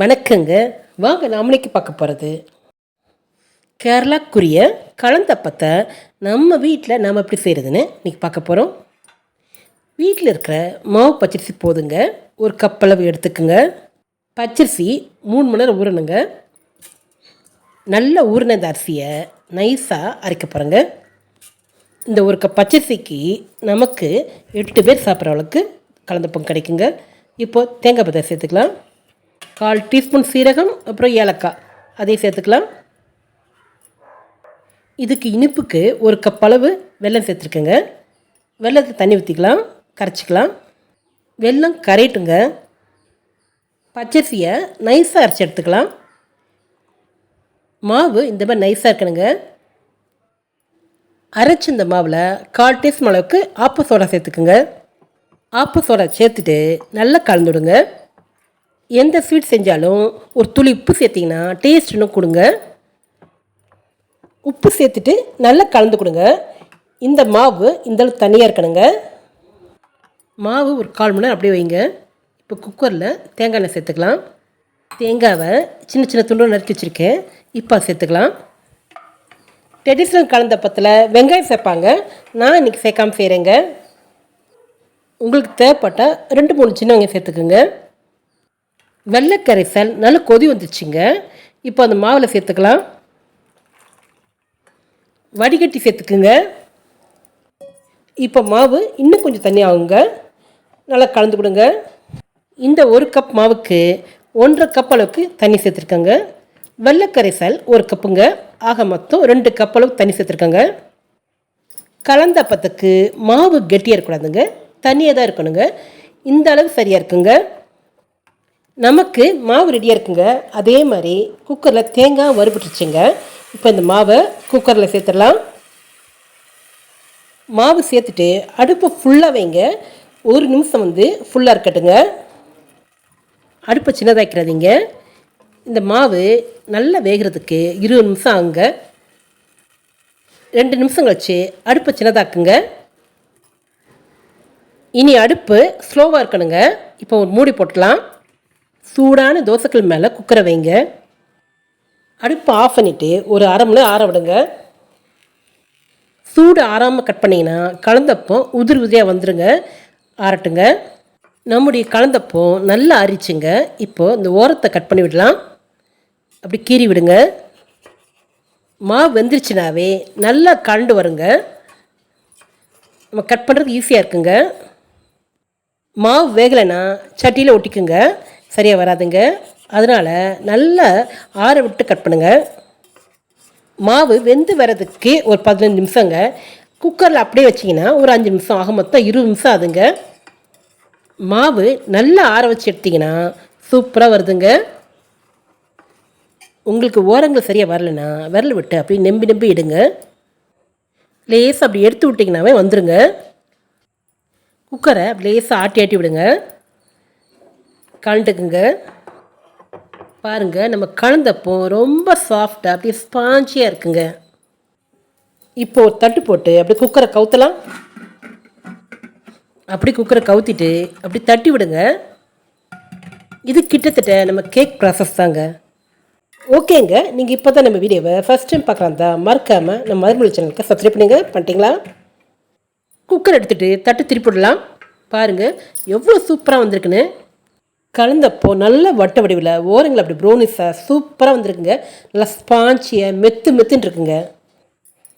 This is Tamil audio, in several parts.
வணக்கங்க. வாங்க நாமளைக்கு பார்க்க போகிறது கேரளாக்குரிய கலந்தப்பத்தை நம்ம வீட்டில் நாம் எப்படி செய்கிறதுன்னு இன்றைக்கி பார்க்க போகிறோம் வீட்டில் இருக்கிற மாவு பச்சரிசி போதுங்க. ஒரு கப் அளவு எடுத்துக்கோங்க. பச்சரிசி மூணு மணி நேரம் ஊறணுங்க. நல்ல ஊறின இந்த அரிசியை நைஸாக அரைக்க போகிறேங்க இந்த ஒரு கப் பச்சரிசிக்கு நமக்கு எட்டு பேர் சாப்பிட்ற அளவுக்கு கலந்தப்பம் கிடைக்குங்க. இப்போது தேங்காய் பத்தை சேர்த்துக்கலாம். கால் டீஸ்பூன் சீரகம் அப்புறம் ஏலக்காய். அதையும் சேர்த்துக்கலாம். இதுக்கு இனிப்புக்கு ஒரு கப் அளவு வெல்லம் சேர்த்துருக்கேங்க. வெள்ளத்தை தண்ணி ஊற்றிக்கலாம் கரைச்சிக்கலாம். வெல்லம் கரையட்டுங்க. பச்சரிசியை நைஸாக அரைச்சி எடுத்துக்கலாம். மாவு இந்த மாதிரி நைஸாக இருக்கணுங்க. அரைச்சி இந்த மாவில் கால் டீஸ்பூன் அளவுக்கு ஆப்ப சோடா சேர்த்துக்குங்க. ஆப்ப சோடா சேர்த்துட்டு நல்லா கலந்துடுங்க. எந்த ஸ்வீட் செஞ்சாலும் ஒரு துளி உப்பு சேர்த்திங்கன்னா டேஸ்ட் இன்னும் கொடுங்க. உப்பு சேர்த்துட்டு நல்லா கலந்து கொடுங்க. இந்த மாவு இந்த தனியாக இருக்கணுங்க. மாவு ஒரு கால் மணி நேரம் அப்படியே வைங்க. இப்போ குக்கரில் தேங்காய் எண்ணெய் சேர்த்துக்கலாம். தேங்காவை சின்ன சின்ன துண்டு நறுக்கி வச்சுருக்கேன். இப்போ சேர்த்துக்கலாம். ட்ரெடிஷ்னல் கலந்த பத்தில் வெங்காயம் சேர்ப்பாங்க. நான் இன்றைக்கி சேர்க்காமல் செய்கிறேங்க உங்களுக்கு தேவைப்பட்டால் ரெண்டு மூணு சின்ன வெங்காயம் சேர்த்துக்குங்க. வெள்ளைக்கரைசல் நல்லா கொதி வந்துச்சுங்க. இப்போ அந்த மாவில் சேர்த்துக்கலாம். வடிகட்டி சேர்த்துக்குங்க. இப்போ மாவு இன்னும் கொஞ்சம் தண்ணி ஆகுங்க. நல்லா கலந்து கொடுங்க. இந்த ஒரு கப் மாவுக்கு ஒன்றரை கப் அளவுக்கு தண்ணி சேர்த்துருக்கேங்க. வெள்ளைக்கரைசல் ஒரு கப்புங்க ஆக மொத்தம் ரெண்டு கப் அளவுக்கு தண்ணி சேர்த்துருக்கேங்க. கலந்த அப்பத்துக்கு மாவு கெட்டியாக இருக்கக்கூடாதுங்க. தண்ணியாக தான் இருக்கணுங்க. இந்த அளவு சரியாக இருக்குங்க. நமக்கு மாவு ரெடியாக இருக்குங்க. அதே மாதிரி குக்கரில் தேங்காய் வறுபட்டுருச்சுங்க. இப்போ இந்த மாவை குக்கரில் சேர்த்துடலாம். மாவு சேர்த்துட்டு அடுப்பை ஃபுல்லாக வைங்க. ஒரு நிமிஷம் வந்து ஃபுல்லாக இருக்கட்டுங்க. அடுப்பை சின்னதாக்கிறாதீங்க. இந்த மாவு நல்லா வேகிறதுக்கு இருபது நிமிஷம் ஆகுங்க. ரெண்டு நிமிஷம் கழிச்சு அடுப்பை சின்னதாக்குங்க. இனி அடுப்பு ஸ்லோவாக இருக்கணுங்க. இப்போ ஒரு மூடி போட்டலாம் சூடான தோசைக்கல் மேலே குக்கரை வைங்க. அடுப்பை ஆஃப் பண்ணிவிட்டு ஒரு அரை மணி ஆற விடுங்க. சூடு ஆறாமல் கட் பண்ணிங்கன்னா கலந்தப்போ உதிரி உதிரியாக வந்துடுங்க ஆறட்டுங்க. நம்முடைய கலந்தப்போ நல்லா அரிச்சுங்க. இப்போது இந்த ஓரத்தை கட் பண்ணி விடலாம். அப்படி கீறி விடுங்க. மாவு வெந்துருச்சுனாவே நல்லா கலண்டு வருங்க. நம்ம கட் பண்ணுறது ஈஸியாக இருக்குங்க. மாவு வேகலைன்னா சட்டியில் ஒட்டிக்குங்க. சரியாக வராதுங்க. அதனால் நல்லா ஆற விட்டு கட் பண்ணுங்க. மாவு வெந்து வர்றதுக்கு ஒரு பதினஞ்சு நிமிஷங்க. குக்கரில் அப்படியே வச்சிங்கன்னா ஒரு அஞ்சு நிமிஷம் ஆக மொத்தம் இருபது நிமிஷம் ஆகுதுங்க. மாவு நல்லா ஆற வச்சு எடுத்திங்கன்னா சூப்பராக வருதுங்க. உங்களுக்கு ஓரங்கள் சரியாக வரலன்னா விரல் விட்டு அப்படி நெம்பி நெம்பி இடுங்க. லேஸ் அப்படி எடுத்து விட்டிங்கனாவே வந்துடுங்க குக்கரை லேஸாக ஆட்டி ஆட்டி விடுங்க. கலந்துக்குங்க. பாருங்கள் நம்ம கலந்தப்போ ரொம்ப சாஃப்டாக அப்படியே ஸ்பாஞ்சியாக இருக்குங்க. இப்போ தட்டு போட்டு அப்படி குக்கரை கவுத்தலாம். அப்படி குக்கரை கவுத்திட்டு அப்படி தட்டி விடுங்க. இது கிட்டத்தட்ட நம்ம கேக் ப்ராசஸ் தாங்க. ஓகேங்க நீங்கள் இப்போ தான் நம்ம வீடியோவை ஃபஸ்ட் டைம் பார்க்கலாம் தான் மறக்காமல் நம்ம மதுமொழி சேனலுக்கு சப்ஸ்கிரைப் பண்ணுங்க. பண்ணிட்டீங்களா? குக்கர் எடுத்துகிட்டு தட்டு திருப்பிடலாம் பாருங்கள் எவ்வளோ சூப்பராக வந்திருக்குன்னு. கலந்தப்போ நல்ல வட்ட வடிவில் ஓரங்கள் அப்படி ப்ரௌனிஸாக சூப்பராக வந்திருக்குங்க. நல்லா ஸ்பாஞ்சியாக மெத்து மெத்துன்னு இருக்குங்க.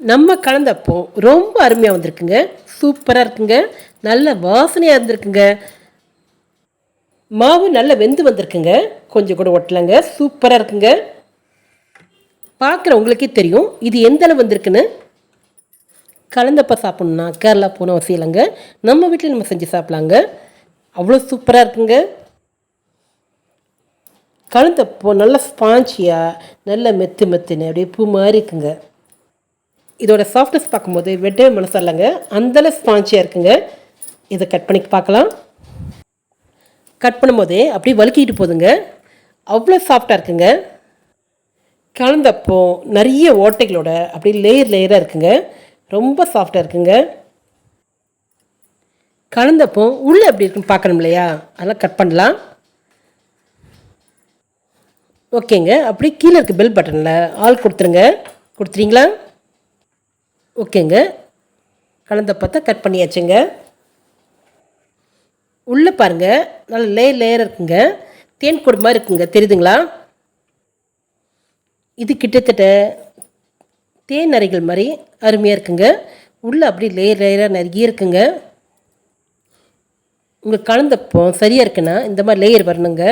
நம்ம கலந்தப்போ ரொம்ப அருமையாக வந்திருக்குங்க. சூப்பராக இருக்குங்க. நல்ல வாசனையாக இருந்திருக்குங்க. மாவு நல்லா வெந்து வந்திருக்குங்க. கொஞ்சம் கூட ஒட்டலைங்க. சூப்பராக இருக்குங்க. பார்க்குற உங்களுக்கே தெரியும் இது எந்த அளவு வந்திருக்குன்னு. கலந்தப்போ சாப்பிட்ணுன்னா கேரளா போன அவசியம் இல்லைங்க. நம்ம வீட்டில் நம்ம செஞ்சு சாப்பிட்லாங்க. அவ்வளோ சூப்பராக இருக்குங்க. கலந்தப்போ நல்ல ஸ்பாஞ்சியாக நல்ல மெத்து மெத்துன்னு அப்படியே பூ மாதிரி இருக்குங்க. இதோட சாஃப்ட்னஸ் பார்க்கும்போது வெட்டவே மனசு இல்லைங்க அந்தளவு ஸ்பாஞ்சியாக இருக்குங்க. இதை கட் பண்ணி பார்க்கலாம். கட் பண்ணும்போதே அப்படியே வலுக்கிட்டு போதுங்க. அவ்வளோ சாஃப்டாக இருக்குங்க. கலந்தப்போ நிறைய ஓட்டைகளோட அப்படியே லேயர் லேயராக இருக்குங்க. ரொம்ப சாஃப்டாக இருக்குங்க. கலந்தப்போ உள்ளே எப்படி இருக்குன்னு பார்க்கணும் இல்லையா? அதெல்லாம் கட் பண்ணலாம். ஓகேங்க. அப்படி கீழே இருக்க பெல் பட்டனில் ஆள் கொடுத்துருங்க. கொடுத்துறீங்களா ஓகேங்க. கலந்த பார்த்தா கட் பண்ணியாச்சுங்க. உள்ளே பாருங்கள் நல்ல லேயர் லேயர் இருக்குங்க. தேன் கூடு மாதிரி இருக்குங்க. தெரியுதுங்களா? இது கிட்டத்தட்ட தேன் அறைகள் மாதிரி அருமையாக இருக்குங்க. உள்ளே அப்படி லேயர் லேயராக நிறைய இருக்குங்க. உங்கள் கலந்தப்போ சரியாக இருக்குன்னா இந்த மாதிரி லேயர் வரணுங்க.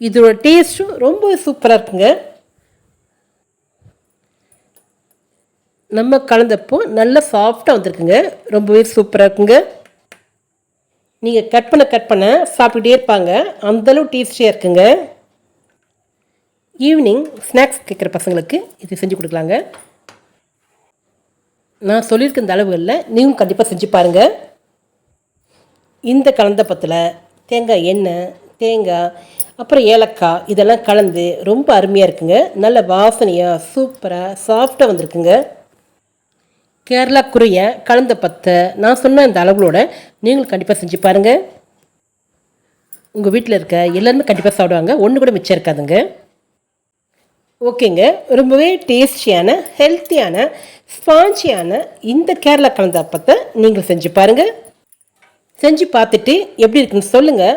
இதோட டேஸ்ட்டும் ரொம்ப சூப்பராக இருக்குங்க. நம்ம கலந்தப்போ நல்லா சாஃப்டாக வந்திருக்குங்க. ரொம்பவே சூப்பராக இருக்குங்க. நீங்கள் கட் பண்ண கட் பண்ண சாப்பிட்டுட்டே இருப்பாங்க. அந்தளவு டேஸ்டியாக இருக்குங்க. ஈவினிங் ஸ்நாக்ஸ் கேட்குற பசங்களுக்கு இது செஞ்சு கொடுக்கலாங்க. நான் சொல்லியிருக்க இந்த அளவுகளில் நீங்களும் கண்டிப்பாக செஞ்சு பாருங்கள் இந்த கலந்தப்பத்தில் தேங்காய் எண்ணெய் தேங்காய் அப்புறம் ஏலக்காய் இதெல்லாம் கலந்து ரொம்ப அருமையாக இருக்குங்க. நல்ல வாசனையாக சூப்பராக சாஃப்டாக வந்திருக்குங்க. கேரளா குறைய கலந்த பத்தை. நான் சொன்ன இந்த அளவுகளோட நீங்களும் கண்டிப்பாக செஞ்சு பாருங்கள் உங்கள் வீட்டில் இருக்க எல்லாருமே கண்டிப்பாக சாப்பிடுவாங்க. ஒன்று கூட மிச்சம் இருக்காதுங்க. ஓகேங்க. ரொம்பவே டேஸ்டியான ஹெல்த்தியான ஸ்பாஞ்சியான இந்த கேரளா கலந்த அப்பத்தை நீங்கள் செஞ்சு பாருங்கள் செஞ்சு பார்த்துட்டு எப்படி இருக்குன்னு சொல்லுங்கள்